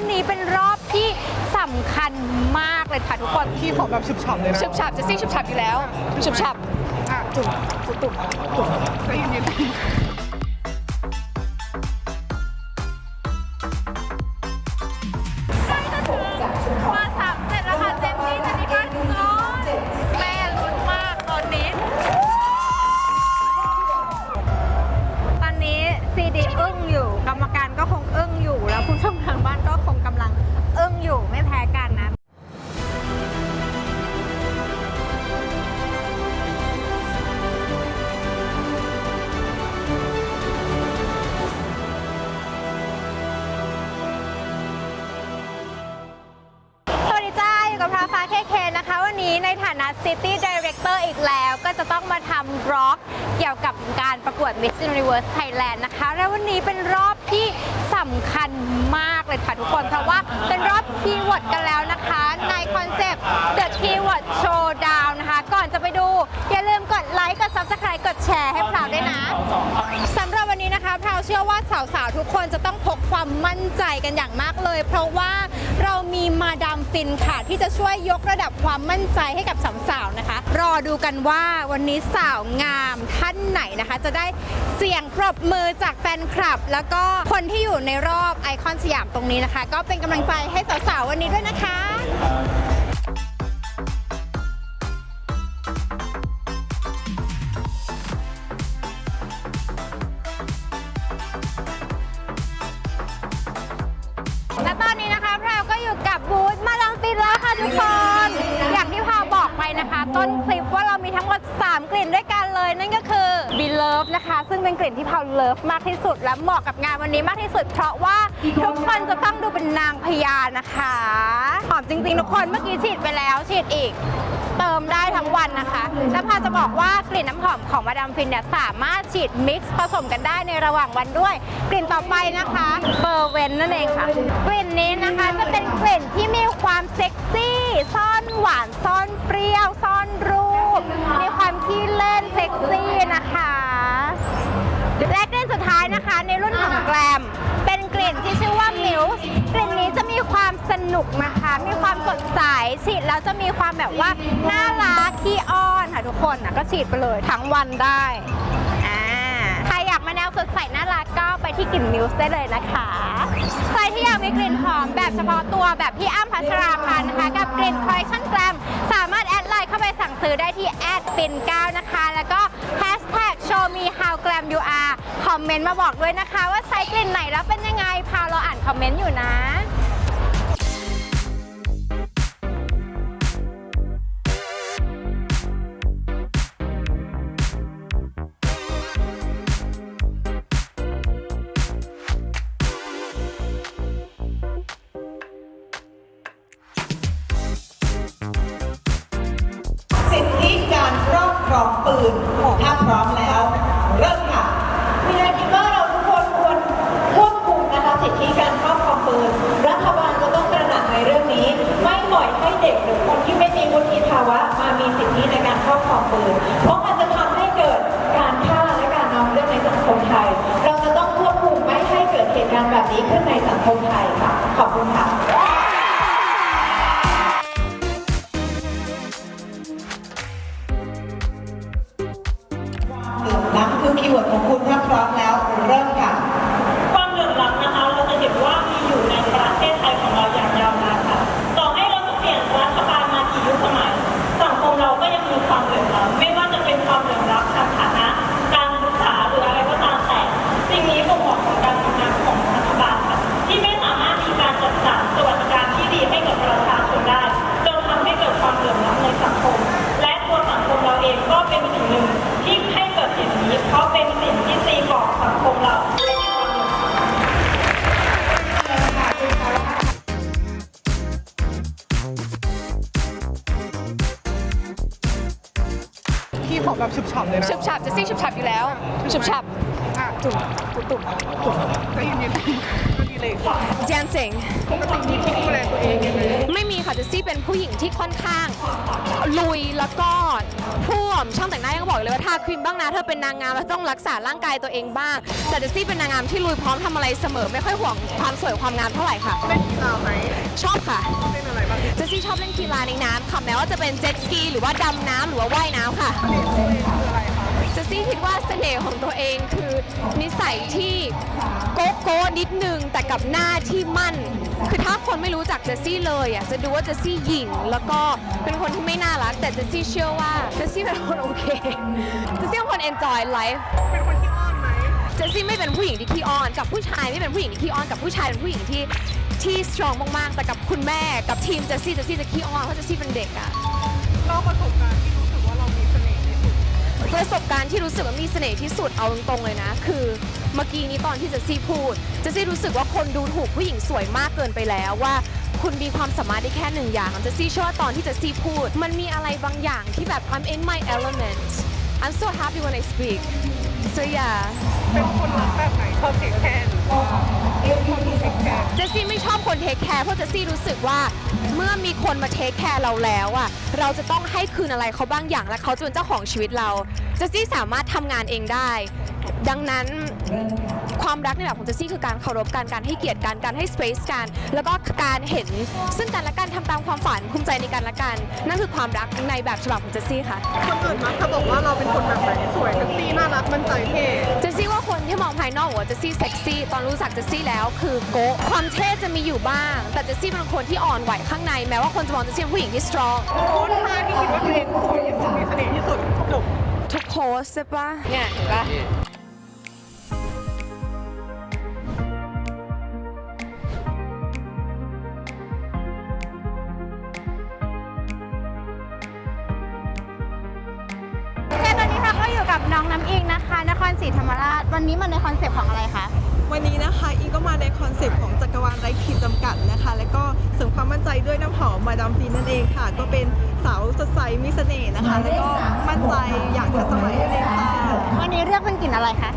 วันนี้เป็นรอบที่สำคัญมากเลยค่ะทุกคนพี่ขอแบบฉุบฉับเลยนะฉุบฉับจะซี่ฉุบฉับอยู่แล้วฉุบฉับ อะจุ่มจุ่มจุ่มจุ่มใจเย็นมาสามเจ็ดแล้วค่ะเจนนี่เจนนี่บ้านจอนแม่ลุ้นมากตอนนี้ ตอนนี้ซีดีอึ้งอยู่ กรรมการก็คงอึ้งอยู่แล้วผู้ชมทางบ้านก็คง City Director อีกแล้ว ก็จะต้องมาทำบล็อกเกี่ยวกับการประกวด Miss Universe Thailand นะคะ และวันนี้เป็นรอบที่สำคัญมากเลยค่ะทุกคน เพราะว่าเป็นรอบคีย์เวิร์ดกันแล้วนะคะ ในคอนเซปต์ The Keyword Showdown นะคะ ก่อนจะไปดู อย่าลืมกดไลค์ กด Subscribe กดแชร์ให้พราวด้วยนะสำหรับ นี้นะคะพราวเชื่อว่าสาวๆ ทุกคนจะต้องพกความมั่นใจกันอย่างมากเลย เพราะว่าเรามีมาดามฟินค่ะ ที่จะช่วยยกระดับความมั่นใจให้กับสาวๆนะคะ รอดูกันว่าวันนี้สาวงามท่านไหนนะคะ จะได้เสียงปรบมือจากแฟนคลับ แล้วก็คนที่อยู่ในรอบไอคอนสยามตรงนี้นะคะ ก็เป็นกำลังใจให้สาวๆ วันนี้ด้วยนะคะ ต้นคลิปว่าเรามีทั้งหมด 3 กลิ่นด้วยกันเลย นั่นก็คือ b e Love นะคะ ซึ่งเป็นกลิ่นที่พราวเลิฟมากที่สุด และเหมาะกับงานวันนี้มากที่สุด เพราะว่าทุกคนจะต้องดูเป็นนางพญานะคะหอมจริงๆทุกคนเมื่อกี้ฉีดไปแล้วฉีดอีกเติมได้ทั้งวันนะคะและพาจะบอกว่ากลิ่นน้ำหอมของมาดามฟินเนี่ยสามารถฉีดมิกซ์ผสมกันได้ในระหว่างวันด้วย กลิ่นต่อไปนะคะเบอร์เวนนั่นเองค่ะ กลิ่นนี้นะคะจะเป็นกลิ่นที่มีความเซ็ก วานซ่อนเปรี้ยว ซ่อนรูป มีความขี้เล่นเซ็กซี่นะคะ และกลิ่นสุดท้ายนะคะ ในรุ่นของแกรมเป็นกลิ่นที่ชื่อว่ามิลส์กลิ่นนี้จะมีความสนุกนะคะ มีความสดใสฉีดแล้วจะมีความแบบว่าน่ารักขี้อ้อนค่ะทุกคนนะก็ฉีดไปเลยทั้งวันได้อ่า แนวสดใสน่ารักก็ไปที่กลิ่นมิวส์ได้เลยนะคะ ใครที่อยากมีกลิ่นหอมแบบเฉพาะตัวแบบพี่อ้ำพัชราภานะคะ กับกลิ่นคอลเลคชั่นแกรมสามารถแอดไลน์เข้าไปสั่งซื้อได้ที่แอดฟินก้านะคะ แล้วก็ hashtag show me how glam you are คอมเมนต์มาบอกด้วยนะคะ ว่าใช้กลิ่นไหนแล้วเป็นยังไงพาเราอ่านคอมเมนต์อยู่นะ แบบนี้ขึ้นในสังคมไทยค่ะ ขอบคุณค่ะ พี่ขอแบบฉุบฉับเลยนะฉุบฉับจะซี่ฉุบฉับอยู่แล้วฉุบฉับอะจุ่มจุ่มจุ่มจุ่มใจเย็นๆก็ดีเลยค่ะ dancing ปกติมีที่ดูแลตัวเองยังไงไม่มีค่ะเจสซี่เป็นผู้หญิงที่ค่อนข้างลุยแล้วก็ท่วมช่างแต่งหน้ายังบอกเลยว่าทาครีมบ้างนะเธอเป็นนางงามแล้วต้องรักษาร่างกายตัวเองบ้างแต่เจสซี่เป็นนางงามที่ลุยพร้อมทำอะไรเสมอ ไม่ค่อยห่วงความสวยความงามเท่าไหร่ค่ะเล่นกีฬา ค่ะเป็นอะไรบ้างที่เจสซี่ชอบเล่นกีฬาในน้ำค่ะแม้ว่าจะเป็นเจ็ตสกีหรือว่าดำน้ำหรือว่าว่ายน้ำค่ะคืออะไรคะเจสซี่คิดว่าเสน่ห์ของตัวเองคือนิสัยที่โก๊ะโก้นิดนึงแต่กับหน้าที่มั่น คือถ้าคนไม่รู้จักเจสซี่เลยอะจะดูว่าเจสซี่หยิ่งแล้วก็เป็นคนที่ไม่น่ารัก แต่เจสซี่เชื่อว่าเจสซี่เป็นคนโอเคเจสซี่เป็นคน enjoy life เป็นคนที่อ้อนไหม เจสซี่ไม่เป็นผู้หญิงที่ขี้อ้อนกับผู้ชายไม่เป็นผู้หญิงที่ขี้อ้อนกับผู้ชายเป็นผู้หญิงที่ที่ strong มากๆแต่กับคุณแม่กับทีมเจสซี่เจสซี่จะขี้อ้อนเพราะเจสซี่เป็นเด็กอะเล่าประสบการณ์ที่รู้สึกว่าเรามีเสน่ห์ที่สุดประสบการณ์ที่รู้สึกว่ามีเสน่ห์ที่สุดเอาตรงๆเลยนะ คือเมื่อกี้นี้ตอนที่เจสซี่พูดเจสซี่รู้สึกว่าคนดูถูกผู้หญิงสวยมากเกินไปแล้วว่าคุณมีความสามารถได้แค่หนึ่งอย่างเจสซี่เชื่อว่าตอนที่เจสซี่พูด มันมีอะไรบางอย่างที่แบบ I'm in my element I'm so happy when I speak so yeah เป็นคนรักแบบไหนชอบเทคแคร์หรือว่าคนที่เทคแคร์เจสซี่ไม่ชอบคนเทคแคร์เพราะเจสซี่รู้สึกว่าเมื่อมีคนมาเทคแคร์เราแล้วอะเราจะต้องให้คืนอะไรเขาบ้างอย่างและเขาจะเป็นเจ้าของชีวิตเราเจสซี่สามารถทำงานเองได้ ดังนั้นความรักในแบบของเจสซี่คือการเคารพกันการให้เกียรติกันการให้สเปซกันแล้วก็การเห็นซึ่งกันและกันทำตามความฝันภูมิใจในกันและกัน นั่นคือความรักในแบบฉบับของเจสซี่ค่ะ คนอื่นมักจะบอกว่าเราเป็นคนแบบไหนสวยเซ็กซี่น่ารักมั่นใจเท่ เจสซี่ว่าคนที่มองภายนอกบอกว่าเจสซี่เซ็กซี่ตอนรู้จักเจสซี่แล้วคือโกะความเท่จะมีอยู่บ้าง แต่เจสซี่เป็นคนที่อ่อนไหวข้างในแม้ว่าคนจะมองเจสซี่เป็นผู้หญิงที่สตรองโพสต์ท่าที่คิดว่าตัวเองสวยที่สุดมีเสน่ห์ที่สุดจบทุกโพสใช่ปะเนี่ยเห็นปะ ก็อยู่กับน้องน้ำอิงนะคะ นครศรีธรรมราช วันนี้มันในคอนเซปต์ของอะไรคะ วันนี้นะคะอิงก็มาในคอนเซปต์ของจักรวาลไร้ขีดจำกัดนะคะ แล้วก็เสริมความมั่นใจด้วยน้ำหอมมาดามฟินนั่นเองค่ะ ก็เป็นสาวสดใสมีเสน่ห์นะคะ แล้วก็มั่นใจอย่างทันสมัยนั่นเองค่ะ วันนี้เลือกเป็นกลิ่นอะไรคะ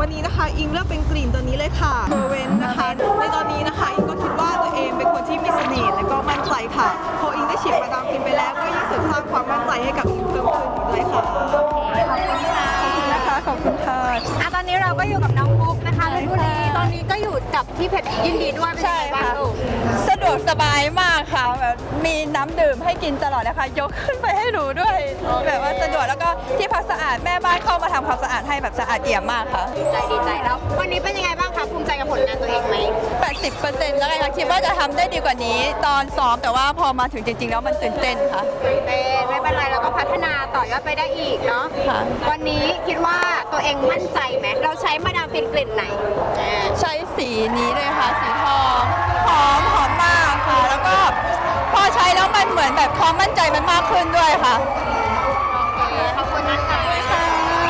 วันนี้นะคะอิงเลือกเป็นกลิ่นตัวนี้เลยค่ะเบอร์เวนนะคะ ในตอนนี้นะคะอิงก็คิดว่าตัวเองเป็นคนที่มีเสน่ห์และก็มั่นใจค่ะ พออิงได้ฉีดมาดามฟินไปแล้วก็ยิ่งเสริมสร้างความมั่นใจให้กับอิง อบคุณค่ะอะตอนนี้เราก็อยู่กับน้องมุกนะคะเพชรบุรีตอนนี้ก็อยู่กับพี่เพชรยินดีด้วยเป็นยังไงบ้างลูก สะดวกสบายมากค่ะแบบมีน้ำ ดื่มให้กินตลอดนะคะ ยกขึ้นไปให้หนูด้วย แบบว่าสะดวกแล้วก็ที่พักสะอาดแม่บ้านเข้ามาทำความสะอาดให้แบบสะอาดเอี่ยมมากค่ะ ดีใจดีใจแล้ววันนี้เป็นยังไงบ้างคะภูมิใจกับผลงานตัวเองไหม 80%แล้วกันค่ะคิดว่าจะทำได้ดีกว่านี้ ตอนซ้อมแต่ว่าพอมาถึงจริง ๆ แล้วมันตื่นเต้นค่ะเป็นไม่เป็นไรเราก็พัฒนาต่อยอดไปได้อีกเนาะค่ะ วันนี้คิดว่าตัวเองมั่นใจไหมเราใช้มาดามฟินกลิ่นไหนอ่าใช้สีนี้เลยค่ะ สีทองหอมหอมมากค่ะ แล้วก็พอใช้ แล้วมันเหมือนแบบความมั่นใจมันมากขึ้นด้วยค่ะ ขอบคุณนะคะ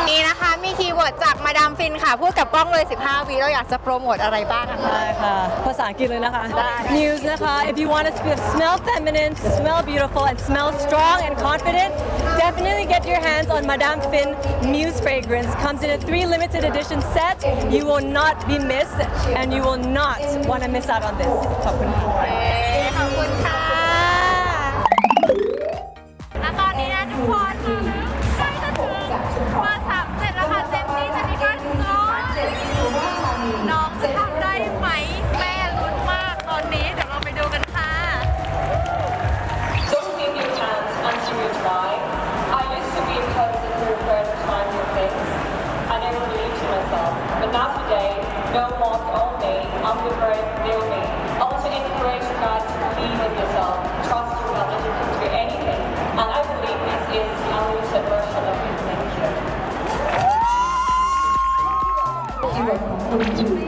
นี่นะคะมีคีย์เวิร์ดจากมาดามฟินค่ะ พูดกับกล้องเลย 15วิเราอยากจะโปรโมทอะไรบ้างอะคะ ได้ค่ะ ภาษาอังกฤษเลยนะคะ ได้ News นะคะ if you want to smell feminine smell beautiful and smell strong and confident definitely get your hands on Madame Fin Muse fragrance comes in a three limited edition set you will not be missed and you will not want to miss out on this ขอบคุณค่ะ ย์เ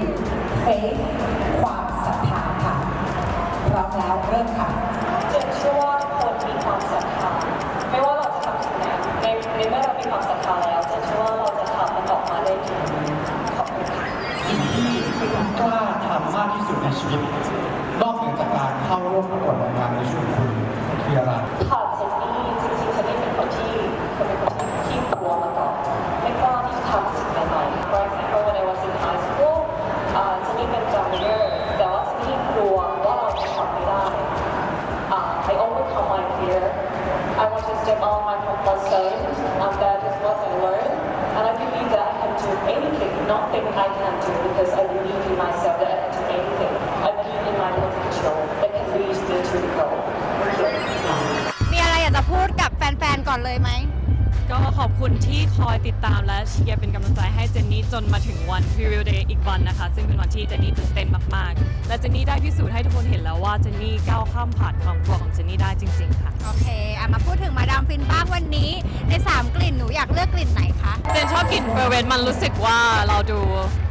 คุณที่คอยติดตามและเชียร์เป็นกำลังใจให้เจนนี่จนมาถึงวัน Preview Day อีกวันนะคะ ซึ่งเป็นวันที่เจนนี่ตื่นเต้นมากๆ และเจนนี่ได้พิสูจน์ให้ทุกคนเห็นแล้วว่าเจนนี่ก้าวข้ามผ่านความกลัวของเจนนี่ได้จริง ๆ ค่ะ โอเคอะมาพูดถึงมาดามฟินบ้างวันนี้ ใน 3 กลิ่นหนูอยากเลือกกลิ่นไหนคะ เจนชอบกลิ่นเบอร์เวนมันรู้สึกว่าเราดูเ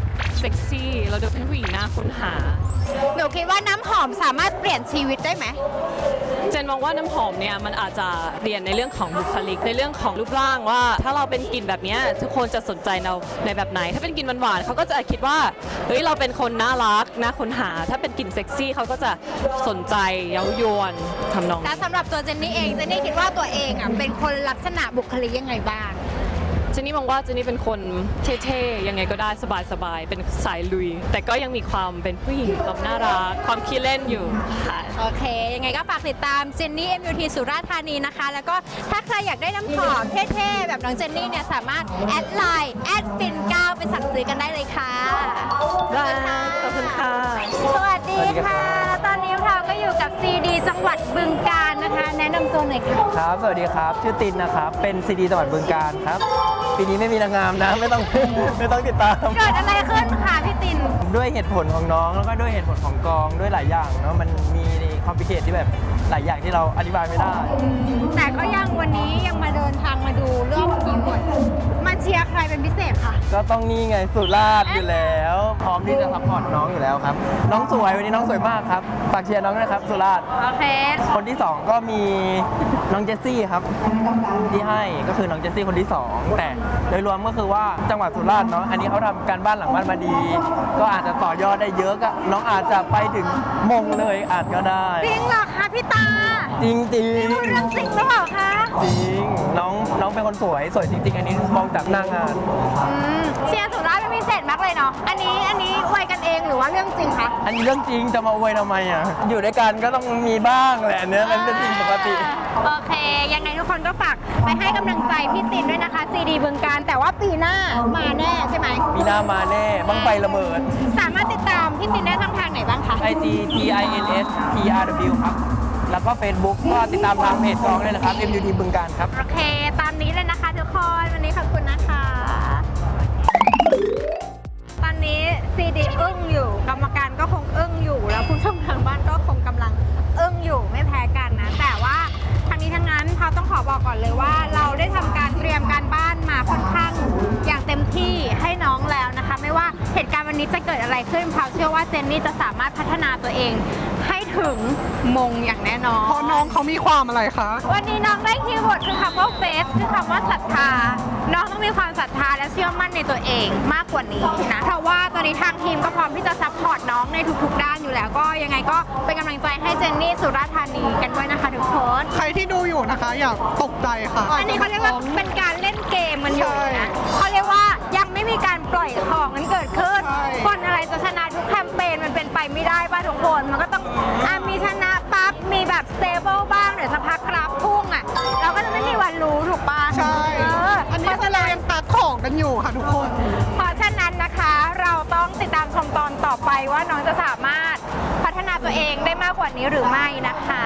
ซ็กซี่ เราดูเป็นผู้หญิงน่าค้นหา หนูคิดว่าน้ำหอมสามารถเปลี่ยนชีวิตได้ไหม เจนมองว่าน้ำหอมเนี่ยมันอาจจะเปลี่ยนในเรื่องของบุคลิกในเรื่องของรูปร่างว่า ถ้าเราเป็นกลิ่นแบบเนี้ยทุกคนจะสนใจเราในแบบไหน ถ้าเป็นกลิ่นหวานๆเขาก็จะคิดว่าเฮ้ยเราเป็นคนน่ารักน่าค้นหา ถ้าเป็นกลิ่นเซ็กซี่เขาก็จะสนใจเย้ายวนทำนองและสำหรับตัวเจนนี่เอง เจนนี่คิดว่าตัวเองอะเป็นคนลักษณะบุคลิกยังไงบ้าง เจนนี่มองว่าเจนนี่เป็นคนเท่ๆ ยังไงก็ได้สบายๆ เป็นสายลุย แต่ก็ยังมีความเป็นผู้หญิงความน่ารัก ความขี้เล่นอยู่ค่ะ โอเค ยังไงก็ฝากติดตามเจนนี่ MUT สุราษฎร์ธานีนะคะ แล้วก็ถ้าใครอยากได้น้ำหอมเท่ๆ แบบน้องเจนนี่เนี่ยสามารถแอดไลน์แอดฟิน9ไปสั่งซื้อกันได้เลยค่ะได้ขอบคุณค่ะ สวัสดีค่ะ ตอนนี้เราก็อยู่กับซีดีจังหวัดบึงกาฬนะคะ แนะนำตัวหน่อยค่ะ ครับ สวัสดีครับ ชื่อตินนะครับ เป็นซีดีจังหวัดบึงการครับ ปีนี้ไม่มีนางงามนะ ไม่ต้อง ไม่ต้องติดตาม เกิดอะไรขึ้นคะพี่ติน ด้วยเหตุผลของน้องแล้วก็ด้วยเหตุผลของกองด้วยหลายอย่างเนาะมันมีคอมพิเคทที่แบบ หลายอย่างที่เราอธิบายไม่ได้ แต่ก็ยังวันนี้ยังมาเดินทางมาดูเรื่องคีย์เวิร์ดมาเชียร์ใครเป็นพิเศษคะก็ต้องนี่ไงสุราษฎร์อยู่แล้ว พร้อมที่จะซัพพอร์ตน้องอยู่แล้วครับ น้องสวยวันนี้น้องสวยมากครับฝากเชียร์น้องด้วยนะครับ สุราษฎร์โอเคคนที่ 2 ก็มีน้องเจสซี่ครับที่ให้ก็คือน้องเจสซี่คนที่ 2 แต่โดยรวมก็คือว่าจังหวัดสุราษฎร์เนาะอันนี้เขาทำการบ้านหลังบ้านมาดี ก็อาจจะต่อยอดได้เยอะก็น้องอาจจะไปถึงมงเลยอาจก็ได้จริงเหรอคะ พี่ตาจริงจริงพูดเรื่องจริงหรือเปล่าคะจริง น้องน้องเป็นคนสวยสวยจริง ๆ อันนี้มองจากหน้างานอืมเชียร์สุราษฎร์เป็นพิเศษมากเลยเนาะอันนี้อันนี้อวยกันเองหรือว่าเรื่องจริงคะอันนี้เรื่องจริงจะมาอวยทำไมอะอยู่ด้วยกันก็ต้องมีบ้างแหละอันเนี้ยมันเป็นสิ่งปกติ โอเค ยังไงทุกคนก็ฝากไปให้กำลังใจพี่ตินด้วยนะคะซีดีบึงการ แต่ว่าปีหน้ามาแน่ใช่ไหมมีหน้ามาแน่บังไฟระเบิด สามารถติดตามพี่ตินได้ช่องทางไหนบ้างคะ IG T I N S P R W ครับ แล้วก็ Facebook ก็ติดตามทางเพจกองเลยนะครับ MUT บึงการครับ โอเค ตามนี้เลยนะคะทุกคน วันนี้ขอบคุณนะคะ ตอนนี้ซีดีอึ้งอยู่ กรรมการก็คงอึ้งอยู่ แล้วผู้ชมทางบ้านก็คงกำลังอึ้งอยู่ไม่แพ้กันนะ แต่ว่าทั้งนี้ทั้งนั้นเขาต้องขอบอกก่อนเลยว่า เราได้ทำการเตรียมการบ้านมาค่อนข้างอย่างเต็มที่ให้น้องแล้วนะคะ ไม่ว่าเหตุการณ์วันนี้จะเกิดอะไรขึ้นเขาเชื่อว่าเจนนี่จะสามารถพัฒนาตัวเอง ให้ถึงมงอย่างแน่นอน เพราะน้องเขามีความอะไรคะ วันนี้น้องได้คีย์เวิร์ดคือคำว่าเฟสคือคำว่าศรัทธา น้องต้องมีความศรัทธาและเชื่อมั่นในตัวเองมากกว่านี้นะ เพราะว่าตอนนี้ทางทีมก็พร้อมที่จะซัพพอร์ตน้องในทุกๆด้านอยู่แล้ว ก็ยังไงก็เป็นกำลังใจให้เจนนี่สุราษฎร์ธานีกันด้วยนะคะทุกคน ใครที่ดูอยู่นะคะ อย่าตกใจค่ะอันนี้เขาเรียกว่าเป็นการเล่นเกมมันอยู่นะเขาเรียกว่ายัง ไม่มีการปล่อยของมันเกิดขึ้นใช่คนอะไรจะชนะทุกแคมเปญมันเป็นไปไม่ได้ป่ะทุกคน มันก็ต้องอะมีชนะปั๊บ มีแบบสเตเบิลบ้างเดี๋ยวสักพักกราฟพุ่งอะ เราก็จะไม่มีวันรู้ถูกป่ะใช่ เอออันนี้คือเรายังตัดของกันอยู่ค่ะทุกคน เพราะฉะนั้นนะคะ เราต้องติดตามชมตอนต่อไปว่าน้องจะสามารถพัฒนาตัวเองได้มากกว่านี้หรือไม่นะคะ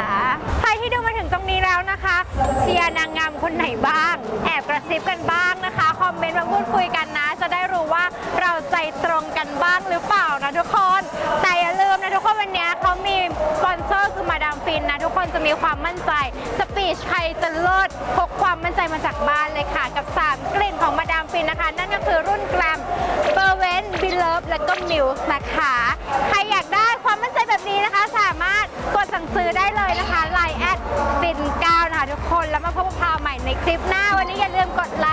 ใครที่ดูมาถึงตรงนี้แล้วนะคะ เชียร์นางงามคนไหนบ้าง แอบกระซิบกันบ้างนะคะ คอมเมนต์มาพูดคุยกันนะ จะได้รู้ว่าเราใจตรงกันบ้างหรือเปล่านะทุกคน แต่อย่าลืมนะทุกคนวันนี้เขามีสปอนเซอร์คือมาดามฟินนะ ทุกคนจะมีความมั่นใจ สปีชใครจะเลิศพกความมั่นใจมาจากบ้านเลยค่ะ กับ 3 กลิ่นของมาดามฟินนะคะ นั่นก็คือรุ่นแกรมเบอร์เวนบิลเลฟและก็มิวส์นะคะใครอยากได้ความมั่นใจแบบนี้นะคะ สามารถกดสั่งซื้อได้เลยนะคะไลน์แอดฟิน9นะคะทุกคนแล้วมาพบกับพาวใหม่ในคลิปหน้าวันนี้อย่าลืมกดไล